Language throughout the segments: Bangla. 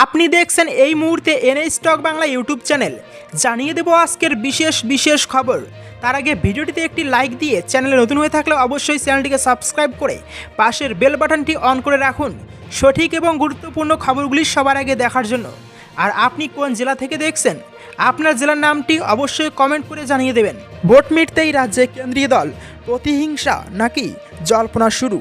আপনি দেখছেন এই মুহূর্তে NA stock Bangla YouTube channel. জানিয়ে দেব আজকের বিশেষ বিশেষ খবর। তার আগে ভিডিওটিতে একটি লাইক দিয়ে চ্যানেলে নতুন হয়ে থাকলে অবশ্যই চ্যানেলটিকে সাবস্ক্রাইব করে পাশের বেল বাটনটি অন করে রাখুন। সঠিক এবং গুরুত্বপূর্ণ খবরগুলি সবার আগে দেখার জন্য। আর আপনি কোন জেলা থেকে দেখছেন? আপনার জেলার নামটি অবশ্যই কমেন্ট করে জানিয়ে দেবেন। ভোট মিটতেই রাজ্যে কেন্দ্রীয় দল প্রতিহিংসা নাকি জল্পনা শুরু?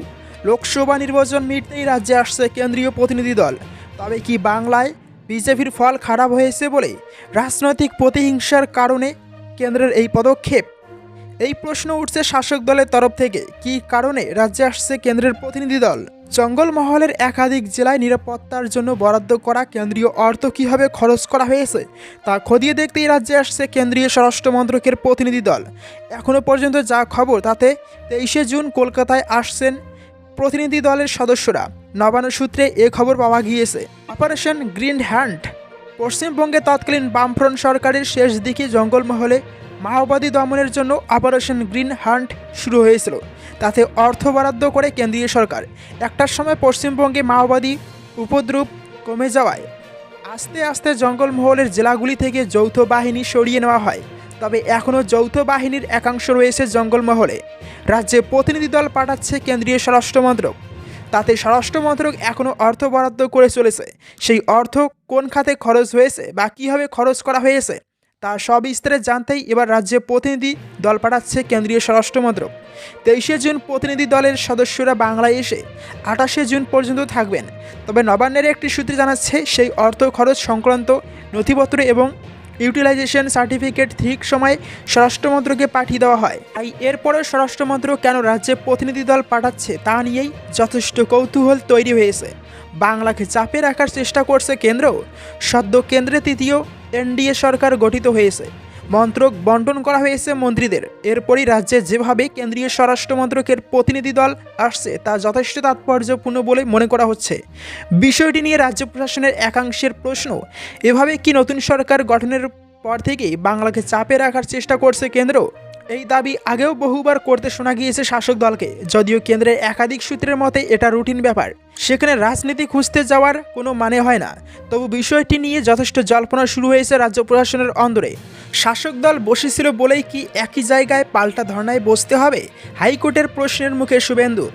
লোকসভা নির্বাচন মিটতেই রাজ্যে আসছে কেন্দ্রীয় প্রতিনিধি দল। তবে কি বাংলায় বিজেপির ফল খারাপ হয়েছে বলে রাজনৈতিক প্রতিহিংসার কারণে কেন্দ্রের এই পদক্ষেপ? এই প্রশ্ন উঠছে শাসক দলের তরফ থেকে। কী কারণে রাজ্যে আসছে কেন্দ্রের প্রতিনিধি দল? জঙ্গলমহলের একাধিক জেলায় নিরাপত্তার জন্য বরাদ্দ করা কেন্দ্রীয় অর্থ কীভাবে খরচ করা হয়েছে, তা খতিয়ে দেখতেই রাজ্যে আসছে কেন্দ্রীয় স্বরাষ্ট্র মন্ত্রকের প্রতিনিধি দল। এখনও পর্যন্ত যা খবর, তাতে তেইশে জুন কলকাতায় আসছেন প্রতিনিধি দলের সদস্যরা। নবান্ন সূত্রে এ খবর পাওয়া গিয়েছে। অপারেশন গ্রিন হ্যান্ড পশ্চিমবঙ্গে তৎকালীন বামফ্রন্ট সরকারের শেষ দিকে জঙ্গলমহলে মাওবাদী দমনের জন্য অপারেশন গ্রিন হান্ট শুরু হয়েছিল। তাতে অর্থ বরাদ্দ করে কেন্দ্রীয় সরকার। একটার সময় পশ্চিমবঙ্গে মাওবাদী উপদ্রব কমে যাওয়ায় আস্তে আস্তে জঙ্গলমহলের জেলাগুলি থেকে যৌথ বাহিনী সরিয়ে নেওয়া হয়। তবে এখনও যৌথ বাহিনীর একাংশ রয়েছে জঙ্গলমহলে। রাজ্যে প্রতিনিধি দল পাঠাচ্ছে কেন্দ্রীয় স্বরাষ্ট্র মন্ত্রক তাতে স্বরাষ্ট্র মন্ত্রক এখনও অর্থ বরাদ্দ করে চলেছে। সেই অর্থ কোন খাতে খরচ হয়েছে বা কীভাবে খরচ করা হয়েছে, তা সবিস্তারে জানতেই এবার রাজ্যে প্রতিনিধি দল পাঠাচ্ছে কেন্দ্রীয় স্বরাষ্ট্র মন্ত্রক তেইশে জুন প্রতিনিধি দলের সদস্যরা বাংলায় এসে আঠাশে জুন পর্যন্ত থাকবেন। তবে নবান্নের একটি সূত্রে জানাচ্ছে, সেই অর্থ খরচ সংক্রান্ত নথিপত্র এবং ইউটিলাইজেশন সার্টিফিকেট ঠিক সময়ে স্বরাষ্ট্রমন্ত্রকে পাঠিয়ে দেওয়া হয়। তাই এরপরেও স্বরাষ্ট্রমন্ত্রক কেন রাজ্যে প্রতিনিধি দল পাঠাচ্ছে তা নিয়েই যথেষ্ট কৌতূহল তৈরি হয়েছে। বাংলাকে চাপে রাখার চেষ্টা করছে কেন্দ্র। সদ্য কেন্দ্রে তৃতীয় এনডিএ সরকার গঠিত হয়েছে। মন্ত্রক বন্টন করা হয়েছে মন্ত্রীদের। এরপরই রাজ্যে যেভাবে কেন্দ্রীয় স্বরাষ্ট্র মন্ত্রকের প্রতিনিধি দল আসছে, তা যথেষ্ট তাৎপর্যপূর্ণ বলে মনে করা হচ্ছে। বিষয়টি নিয়ে রাজ্য প্রশাসনের একাংশের প্রশ্ন, এভাবে কি নতুন সরকার গঠনের পর থেকেই বাংলাকে চাপে রাখার চেষ্টা করছে কেন্দ্র? এই দাবি আগেও বহুবার করতে শোনা গিয়েছে শাসক দলকে, যদিও কেন্দ্রের একাধিক সূত্রের মতে এটা রুটিন ব্যাপার। সেখানে রাজনীতি খুঁজতে যাওয়ার কোনো মানে হয় না। তবু বিষয়টি নিয়ে যথেষ্ট জল্পনা শুরু হয়েছে রাজ্য প্রশাসনের অন্দরে। শাসক দল বসেছিল বলেই কি একই জায়গায় পাল্টা ধর্নায় বসতে হবে? হাইকোর্টের প্রশ্নের মুখে শুভেন্দু।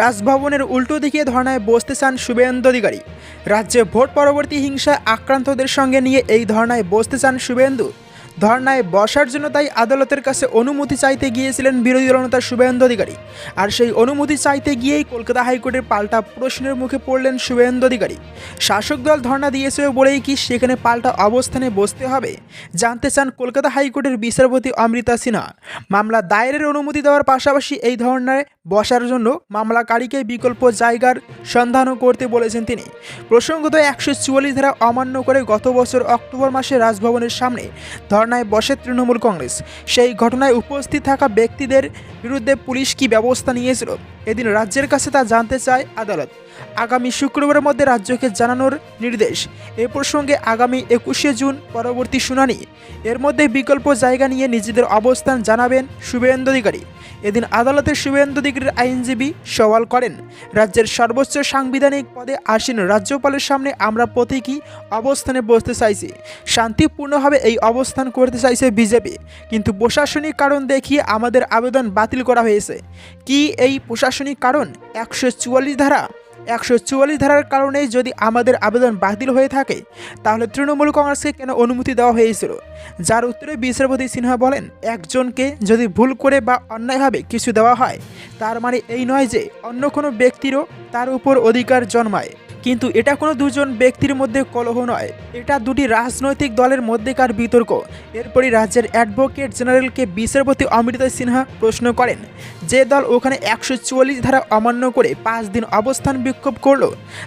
রাজভবনের উল্টো দিকে ধর্নায় বসতে চান শুভেন্দু অধিকারী। রাজ্যে ভোট পরবর্তী হিংসা আক্রান্তদের সঙ্গে নিয়ে এই ধর্নায় বসতে চান শুভেন্দু। ধর্নায় বসার জন্য তাই আদালতের কাছে অনুমতি চাইতে গিয়েছিলেন বিরোধী দলনেতা শুভেন্দু অধিকারী। আর সেই অনুমতি চাইতে গিয়েই কলকাতা হাইকোর্টের পাল্টা প্রশ্নের মুখে পড়লেন শুভেন্দু অধিকারী। শাসক দল ধর্না দিয়েছে বলেই কি সেখানে পাল্টা অবস্থানে বসতে হবে? জানতে চান কলকাতা হাইকোর্টের বিচারপতি অমৃতা সিনহা। মামলা দায়েরের অনুমতি দেওয়ার পাশাপাশি এই ধর্নায় বসার জন্য মামলাকারীকে বিকল্প জায়গার সন্ধানও করতে বলেছেন তিনি। প্রসঙ্গত একশো চুয়াল্লিশ ধারা অমান্য করে গত বছর অক্টোবর মাসে রাজভবনের সামনে ধর্নায় বসে তৃণমূল কংগ্রেস। সেই ঘটনায় উপস্থিত থাকা ব্যক্তিদের বিরুদ্ধে পুলিশ কি ব্যবস্থা নিয়েছিল? এদিন রাজ্যের কাছে তা জানতে চায় আদালত। আগামী শুক্রবারের মধ্যে রাজ্যকে জানানোর নির্দেশ। এ প্রসঙ্গে আগামী একুশে জুন পরবর্তী শুনানি। এর মধ্যে বিকল্প জায়গা নিয়ে নিজেদের অবস্থান জানাবেন শুভেন্দু অধিকারী। এদিন আদালতে শুভেন্দু অধিকারীর আইনজীবী সওয়াল করেন, রাজ্যের সর্বোচ্চ সাংবিধানিক পদে আসীন রাজ্যপালের সামনে আমরা প্রতীকী অবস্থানে বসতে চাইছি। শান্তিপূর্ণভাবে এই অবস্থান করতে চাইছে বিজেপি। কিন্তু প্রশাসনিক কারণ দেখিয়ে আমাদের আবেদন বাতিল করা হয়েছে। কি এই প্রশাসনিক কারণ? একশো চুয়াল্লিশ ধারা একশো চুয়াল্লিশ ধারার কারণে যদি আমাদের আবেদন বাতিল হয়ে থাকে, তাহলে তৃণমূল কংগ্রেসকে কেন অনুমতি দেওয়া হয়েছিল? যার উত্তরে বিচারপতি সিনহা বলেন, একজনকে যদি ভুল করে বা অন্যায়ভাবে কিছু দেওয়া হয়, তার মানে এই নয় যে অন্য কোনো ব্যক্তিরও তার উপর অধিকার জন্মায়। কিন্তু এটা কোনো দুজন ব্যক্তির মধ্যে কলহ নয়। এটা দুটি রাজনৈতিক দলের মধ্যেকার বিতর্ক। এরপরই রাজ্যের অ্যাডভোকেট জেনারেলকে বিচারপতি অমৃতা সিনহা প্রশ্ন করেন, যে দল ওখানে একশো চুয়াল্লিশ ধারা অমান্য করে পাঁচ দিন অবস্থান বিক্ষোভ করল,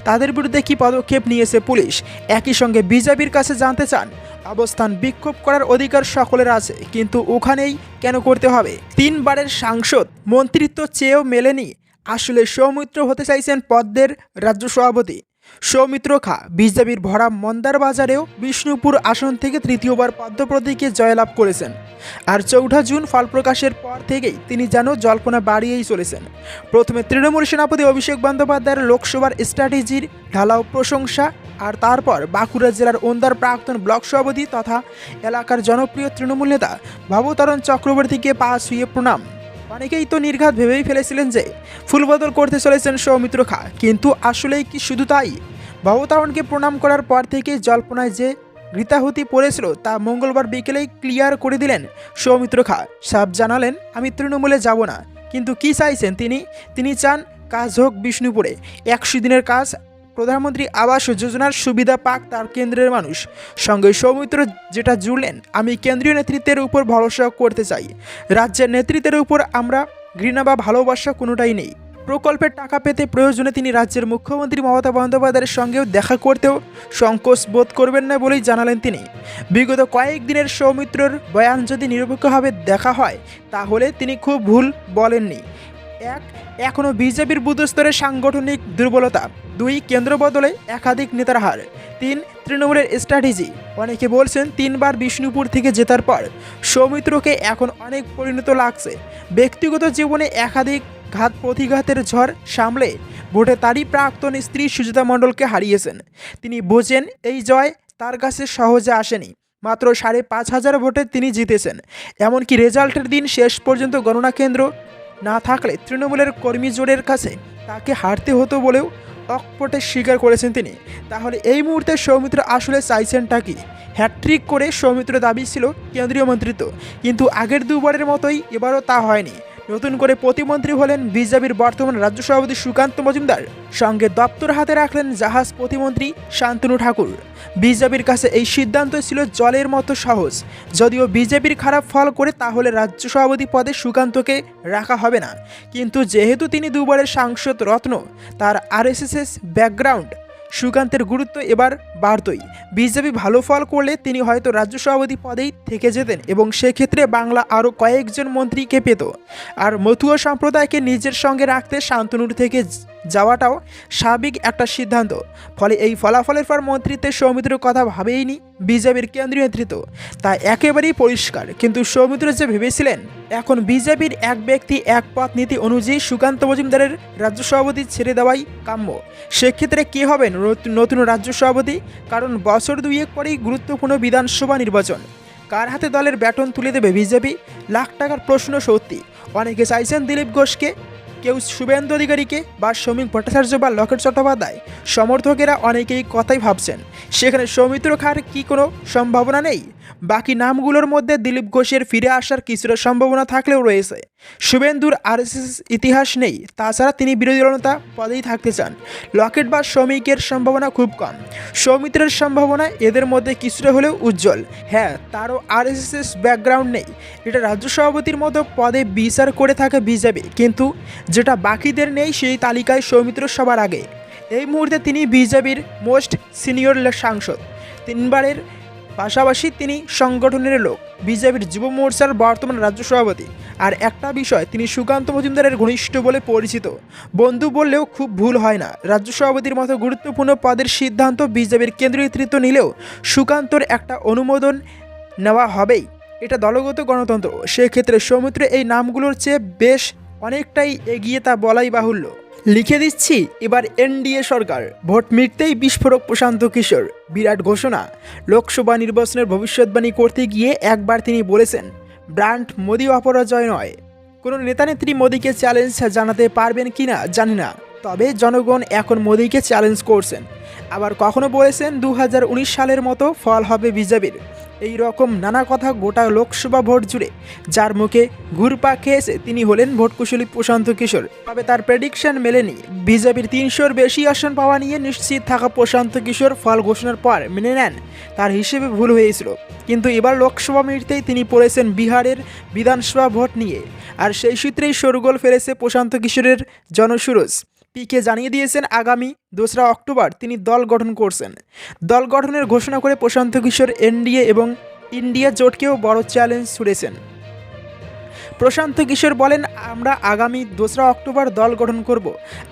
তাদের বিরুদ্ধে কী পদক্ষেপ নিয়েছে পুলিশ? একই সঙ্গে বিজেপির কাছে জানতে চান, অবস্থান বিক্ষোভ করার অধিকার সকলের আছে, কিন্তু ওখানেই কেন করতে হবে? তিনবারের সাংসদ মন্ত্রিত্ব চেয়েও মেলেনি। আসলে সৌমিত্র হতে চাইছেন পদ্মের রাজ্য সভাপতি। সৌমিত্র খা, বিজেপির ভরা মন্দার বাজারেও বিষ্ণুপুর আসন থেকে তৃতীয়বার পদ্মপ্রতীকে জয়লাভ করেছেন। আর চৌঠা জুন ফল প্রকাশের পর থেকেই তিনি যেন জল্পনা বাড়িয়েই চলেছেন। প্রথমে তৃণমূল সেনাপতি অভিষেক বন্দ্যোপাধ্যায়ের লোকসভার স্ট্র্যাটেজির ঢালাও প্রশংসা, আর তারপর বাঁকুড়া জেলার ওন্দার প্রাক্তন ব্লক সভাপতি তথা এলাকার জনপ্রিয় তৃণমূল নেতা ভবতরণ চক্রবর্তীকে পা শুয়ে প্রণাম। অনেকেই তো নির্ঘাত ভেবেই ফেলেছিলেন যে ফুলবদল করতে চলেছেন সৌমিত্র খা, কিন্তু আসলেই কি শুধু তাই? ভবতারণকে প্রণাম করার পর থেকে জল্পনায় যে গীতাহুতি পড়েছিল তা মঙ্গলবার বিকেলেই ক্লিয়ার করে দিলেন সৌমিত্র খা। সাপ জানালেন, আমি তৃণমূলে যাব না, কিন্তু কি চাইছেন তিনি? তিনি চান কাজ হোক বিষ্ণুপুরে। একশো দিনের কাজ প্রধানমন্ত্রী আবাস যোজনার সুবিধা পাক তার কেন্দ্রের মানুষ। সঙ্গে সৌমিত্র যেটা জুড়লেন, আমি কেন্দ্রীয় নেতৃত্বের উপর ভরসা করতে চাই। রাজ্যের নেতৃত্বের উপর আমরা ঘৃণা বা ভালোবাসা কোনোটাই নেই। প্রকল্পের টাকা পেতে প্রয়োজনে তিনি রাজ্যের মুখ্যমন্ত্রী মমতা বন্দ্যোপাধ্যায়ের সঙ্গেও দেখা করতেও সংকোচ বোধ করবেন না বলেই জানালেন তিনি। বিগত কয়েকদিনের সৌমিত্রর বয়ান যদি নিরপেক্ষভাবে দেখা হয়, তাহলে তিনি খুব ভুল বলেননি। এক এখনও বিজেপির বুধস্তরের সাংগঠনিক দুর্বলতা। দুই, কেন্দ্র বদলে একাধিক নেতার হার। তিন, তৃণমূলের স্ট্র্যাটেজি। অনেকে বলছেন তিনবার বিষ্ণুপুর থেকে জেতার পর সৌমিত্রকে এখন অনেক পরিণত লাগছে। ব্যক্তিগত জীবনে একাধিক ঘাত প্রতিঘাতের ঝড় সামলে ভোটে তারই প্রাক্তন স্ত্রী সুজিতা মণ্ডলকে হারিয়েছেন। তিনি বোঝেন এই জয় তার কাছে সহজে আসেনি। মাত্র সাড়ে পাঁচ হাজার ভোটে তিনি জিতেছেন। এমনকি রেজাল্টের দিন শেষ পর্যন্ত গণনা কেন্দ্র না থাকলে তৃণমূলের কর্মী জোরের কাছে তাকে হারতে হতো বলেও অকপটে স্বীকার করেছেন তিনি। তাহলে এই মুহূর্তে সৌমিত্র আসলে চাইছেনটা কি? হ্যাট্রিক করে সৌমিত্র দাবি ছিল কেন্দ্রীয় মন্ত্রিত্ব। কিন্তু আগের দুবারের মতোই এবারও তা হয়নি। নতুন করে প্রতিমন্ত্রী হলেন বিজেপির বর্তমান রাজ্য সভাপতি সুকান্ত মজুমদার। সঙ্গে দপ্তর হাতে রাখলেন জাহাজ প্রতিমন্ত্রী শান্তনু ঠাকুর। বিজেপির কাছে এই সিদ্ধান্ত ছিল জলের মতো সহজ। যদিও বিজেপির খারাপ ফল করে তাহলে রাজ্য সভাপতি পদে সুকান্তকে রাখা হবে না। কিন্তু যেহেতু তিনি দুবারের সাংসদ রত্ন, তার আরএসএস ব্যাকগ্রাউন্ড সুকান্তের গুরুত্ব এবার বাড়তই। বিজেপি ভালো ফল করলে তিনি হয়তো রাজ্য সভাপতি পদেই থেকে যেতেন এবং সেক্ষেত্রে বাংলা আরও কয়েকজন মন্ত্রীকে পেত। আর মথুয়া সম্প্রদায়কে নিজের সঙ্গে রাখতে শান্তনুর থেকে যাওয়াটাও স্বাভাবিক একটা সিদ্ধান্ত। ফলে এই ফলাফলের পর মন্ত্রিত্বের সৌমিত্রের কথা ভাবেইনি, বিজেপির কেন্দ্রীয় নেতৃত্ব। তা একেবারেই পরিষ্কার। কিন্তু সৌমিত্র যে ভেবেছিলেন, এখন বিজেপির এক ব্যক্তি, এক পথ নীতি অনুযায়ী সুকান্ত মজুমদারের রাজ্য সভাপতি ছেড়ে দেওয়াই কাম্য। সেক্ষেত্রে কী হবেন নতুন- নতুন রাজ্য সভাপতি? কারণ বছর দুয়েক পরেই গুরুত্বপূর্ণ বিধানসভা নির্বাচন। কার হাতে দলের ব্যাটন তুলে দেবে বিজেপি? লাখ টাকার প্রশ্ন সত্যি। অনেকে চাইছেন দিলীপ ঘোষকে কেউ শুভেন্দু অধিকারীকে বা শ্রমিক ভট্টাচার্য বা লকেট চট্টোপাধ্যায়, সমর্থকেরা অনেকেই কথাই ভাবছেন। সেখানে সৌমিত্র খার কি কোনো সম্ভাবনা নেই? বাকি নামগুলোর মধ্যে দিলীপ ঘোষের ফিরে আসার কিছুটা সম্ভাবনা থাকলেও রয়েছে। শুভেন্দুর আরএসএস ইতিহাস নেই, তাছাড়া তিনি বিরোধী দলনেতা পদেই থাকতে চান। লকেট বা শ্রমিকের সম্ভাবনা খুব কম। সৌমিত্রের সম্ভাবনা এদের মধ্যে কিছুটা হলেও উজ্জ্বল। হ্যাঁ তারও আরএসএস ব্যাকগ্রাউন্ড নেই। এটা রাজ্য সভাপতির মতো পদে বিচার করে থাকে বিজেপি, কিন্তু যেটা বাকিদের নেই সেই তালিকায় সৌমিত্র সবার আগে। এই মুহূর্তে তিনি বিজেপির মোস্ট সিনিয়র সাংসদ। তিনবারের পাশাপাশি তিনি সংগঠনের লোক। বিজেপির যুব মোর্চার বর্তমান রাজ্য সভাপতি। আর একটা বিষয়, তিনি সুকান্ত মজুমদারের ঘনিষ্ঠ বলে পরিচিত। বন্ধু বললেও খুব ভুল হয় না। রাজ্য সভাপতির মতো গুরুত্বপূর্ণ পদের সিদ্ধান্ত বিজেপির কেন্দ্রীয় নেতৃত্ব নিলেও সুকান্তর একটা অনুমোদন নেওয়া হবেই। এটা দলগত গণতন্ত্র। সেক্ষেত্রে সৌমিত্র এই নামগুলোর চেয়ে বেশ অনেকটাই এগিয়ে তা বলাই বাহুল্য। লিখে দিচ্ছি, এবার এনডিএ সরকার। ভোট মিটতেই বিস্ফোরক প্রশান্ত কিশোর। বিরাট ঘোষণা, লোকসভা নির্বাচনের ভবিষ্যৎবাণী করতে গিয়ে একবার তিনি বলেছেন ব্র্যান্ড মোদি অপরাজয় নয়। কোনো নেতানেত্রী মোদীকে চ্যালেঞ্জ জানাতে পারবেন কি না জানি না। তবে জনগণ এখন মোদীকে চ্যালেঞ্জ করছেন। আবার কখনো বলেছেন দু হাজার উনিশ সালের মতো ফল হবে বিজেপির। এই রকম নানা কথা গোটা লোকসভা ভোট জুড়ে। যার মুখে ঘুরপা খেয়েছে তিনি হলেন ভোটকুশলী প্রশান্ত কিশোর। তবে তার প্রেডিকশন মেলেনি। বিজেপির তিনশোর বেশি আসন পাওয়া নিয়ে নিশ্চিত থাকা প্রশান্ত কিশোর ফল ঘোষণার পর মেনে নেন। তার হিসেবে ভুল হয়েছিল। কিন্তু এবার লোকসভা মিটতেই তিনি পড়েছেন বিহারের বিধানসভা ভোট নিয়ে। আর সেই সূত্রেই শোরগোল ফেলেছে প্রশান্ত কিশোরের জনসুরজ। পিকে জানিয়ে দিয়েছেন, আগামী দোসরা অক্টোবর তিনি দল গঠন করছেন। দল গঠনের ঘোষণা করে প্রশান্ত কিশোর, এনডিএ এবং ইন্ডিয়া জোটকেও বড় চ্যালেঞ্জ ছুড়েছেন। প্রশান্ত কিশোর বলেন, আমরা আগামী দোসরা অক্টোবর দল গঠন করব।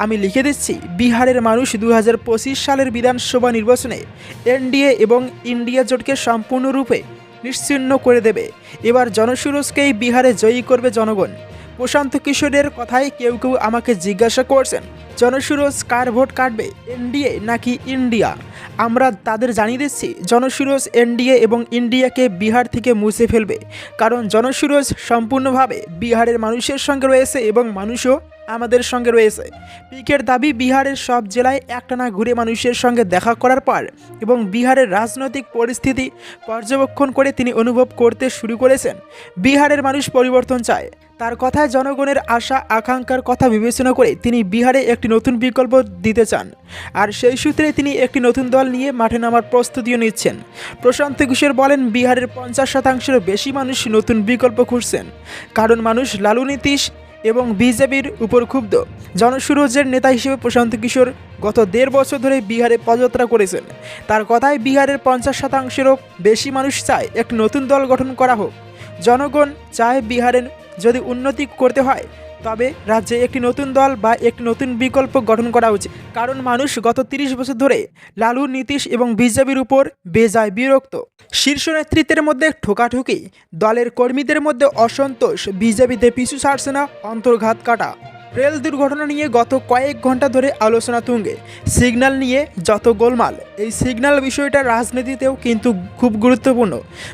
আমি লিখে দিচ্ছি, বিহারের মানুষ দু হাজার পঁচিশ সালের বিধানসভা নির্বাচনে এনডিএ এবং ইন্ডিয়া জোটকে সম্পূর্ণরূপে নিশ্চিহ্ন করে দেবে। এবার জনসুরজকেই বিহারে জয়ী করবে জনগণ। প্রশান্ত কিশোরের কথাই কেউ কেউ আমাকে জিজ্ঞাসা করছেন, জনসুরজ কার ভোট কাটবে, এনডিএ নাকি ইন্ডিয়া? আমরা তাদের জানিয়ে দিচ্ছি, জনসুরজ এনডিএ এবং ইন্ডিয়াকে বিহার থেকে মুছে ফেলবে। কারণ জনসুরজ সম্পূর্ণভাবে বিহারের মানুষের সঙ্গে রয়েছে এবং মানুষও আমাদের সঙ্গে রয়েছে। পিকের দাবি, বিহারের সব জেলায় একটানা ঘুরে মানুষের সঙ্গে দেখা করার পর এবং বিহারের রাজনৈতিক পরিস্থিতি পর্যবেক্ষণ করে তিনি অনুভব করতে শুরু করেছেন। বিহারের মানুষ পরিবর্তন চায়। তার কথায় জনগণের আশা, আকাঙ্ক্ষার কথা বিবেচনা করে তিনি বিহারে একটি নতুন বিকল্প দিতে চান। আর সেই সূত্রে তিনি একটি নতুন দল নিয়ে মাঠে নামার প্রস্তুতিও নিচ্ছেন। প্রশান্ত কিশোর বলেন, বিহারের পঞ্চাশ শতাংশেরও বেশি মানুষ নতুন বিকল্প খুঁজছেন। কারণ মানুষ লালু নীতিশ এবং বিজেপির উপর ক্ষুব্ধ। জনসুরজের নেতা হিসেবে প্রশান্ত কিশোর গত দেড় বছর ধরে বিহারে পদযাত্রা করেছেন। তার কথায় বিহারের পঞ্চাশ শতাংশেরও বেশি মানুষ চায় এক নতুন দল গঠন করা হোক। জনগণ চায় বিহারের যদি উন্নতি করতে হয় তবে রাজ্যে একটি নতুন দল বা একটি নতুন বিকল্প গঠন করা উচিত। কারণ মানুষ গত তিরিশ বছর ধরে লালু, নীতিশ এবং বিজেপির উপর বেজায় বিরক্ত। শীর্ষ নেতৃত্বের মধ্যে ঠোকাঠুকি, দলের কর্মীদের মধ্যে অসন্তোষ, বিজেপিতে পিছু ছাড়ছে না অন্তর্ঘাত কাটা। রেল দুর্ঘটনা নিয়ে গত কয়েক ঘণ্টা ধরে আলোচনা তুঙ্গে। সিগন্যাল নিয়ে যত গোলমাল, এই সিগন্যাল বিষয়টা রাজনীতিতেও কিন্তু খুব গুরুত্বপূর্ণ।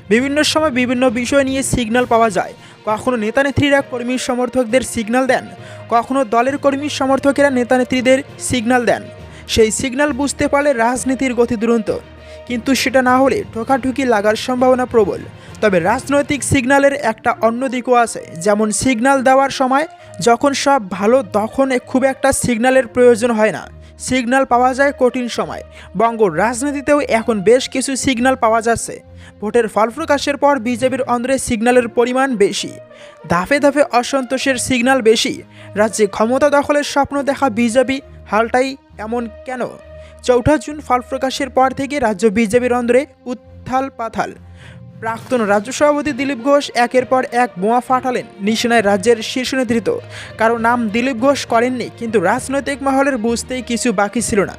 বিভিন্ন সময় বিভিন্ন বিষয় নিয়ে সিগন্যাল পাওয়া যায়। কখনো নেতানেত্রীরা কর্মী সমর্থকদের সিগন্যাল দেন, কখনো দলের কর্মী সমর্থকেরা নেতানেত্রীদের সিগন্যাল দেন। সেই সিগন্যাল বুঝতে পারলে রাজনীতির গতি দুরন্ত। কিন্তু সেটা না হলে ঠোকাঠুকি লাগার সম্ভাবনা প্রবল। তবে রাজনৈতিক সিগন্যালের একটা অন্য দিকও আছে। যেমন সিগন্যাল দেওয়ার সময় যখন সব ভালো, তখন খুব একটা সিগন্যালের প্রয়োজন হয় না। সিগন্যাল পাওয়া যায় কঠিন সময়। বঙ্গ রাজনীতিতেও এখন বেশ কিছু সিগন্যাল পাওয়া যাচ্ছে। ভোটের ফল প্রকাশের পর বিজেপির অন্ধ্রে সিগন্যালের পরিমাণ বেশি। ধাপে ধাপে অসন্তোষের সিগন্যাল বেশি। রাজ্যে ক্ষমতা দখলের স্বপ্ন দেখা বিজেপি, হালটাই এমন কেন? চৌঠা জুন ফল প্রকাশের পর থেকে রাজ্য বিজেপির অন্দরে উত্থাল পাথাল প্রাক্তন রাজ্য সভাপতি দিলীপ ঘোষ একের পর এক বোমা ফাটালেন নিশানায় রাজ্যের শীর্ষ নেতৃত্ব। কারও নাম দিলীপ ঘোষ করেননি, কিন্তু রাজনৈতিক মহলের বুঝতেই কিছু বাকি ছিল না।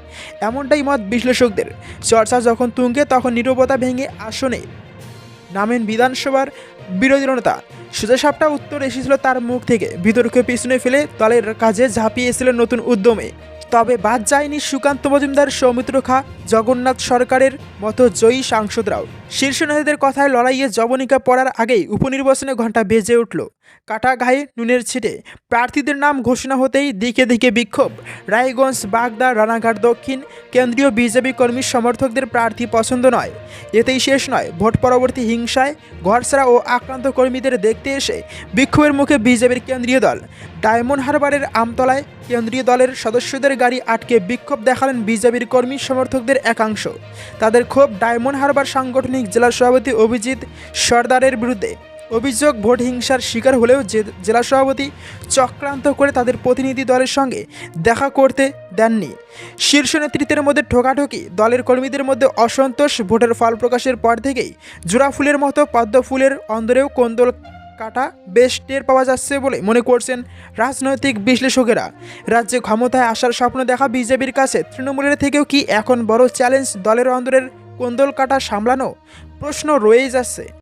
এমনটাই মত বিশ্লেষকদের। চর্চা যখন তুঙ্গে, তখন নীরবতা ভেঙে আসনে নামেন বিধানসভার বিরোধী নেতা সোজা সাপটা উত্তর এসেছিল তার মুখ থেকে। বিতর্কে পিছনে ফেলে দলের কাজে ঝাঁপিয়েছিলেন নতুন উদ্যমে। তবে বাদ যায়নি সুকান্ত মজুমদার, সৌমিত্র খা, জগন্নাথ সরকারের মতো জয়ী সাংসদরাও। শীর্ষ নেতাদের কথায় লড়াইয়ে জবনিকা পড়ার আগেই উপনির্বাচনে ঘণ্টা বেজে উঠল। কাটা গায়ে নুনের ছিটে। প্রার্থীদের নাম ঘোষণা হতেই দিকে দিকে বিক্ষোভ। রায়গঞ্জ, বাগদা, রানাঘাট, দক্ষিণ। কেন্দ্রীয় বিজেপি কর্মী সমর্থকদের প্রার্থী পছন্দ নয়। এতেই শেষ নয়। ভোট পরবর্তী হিংসায় ঘরছাড়া ও আক্রান্ত কর্মীদের দেখতে এসে বিক্ষোভের মুখে বিজেপির কেন্দ্রীয় দল। ডায়মন্ড হারবারের আমতলায় কেন্দ্রীয় দলের সদস্যদের গাড়ি আটকে বিক্ষোভ দেখালেন বিজেপির কর্মী সমর্থকদের একাংশ। তাদের ক্ষোভ ডায়মন্ড হারবার সাংগঠনিক জেলা সভাপতি অভিজিৎ সর্দারের বিরুদ্ধে। অভিযোগ, ভোট হিংসার শিকার হলেও যে জেলা সভাপতি চক্রান্ত করে তাদের প্রতিনিধি দলের সঙ্গে দেখা করতে দেননি। শীর্ষ নেতৃত্বের মধ্যে ঠোকাঠকি, দলের কর্মীদের মধ্যে অসন্তোষ, ভোটের ফল প্রকাশের পর থেকেই জোড়া ফুলের মতো পদ্ম ফুলের অন্দরেও কোন্দল কাটা বেশ টের পাওয়া যাচ্ছে বলে মনে করছেন রাজনৈতিক বিশ্লেষকেরা। রাজ্যে ক্ষমতায় আসার স্বপ্ন দেখা বিজেপির কাছে তৃণমূলের থেকেও কি এখন বড় চ্যালেঞ্জ দলের অন্দরের কোন্দল কাটা সামলানো? প্রশ্ন রয়েই যাচ্ছে।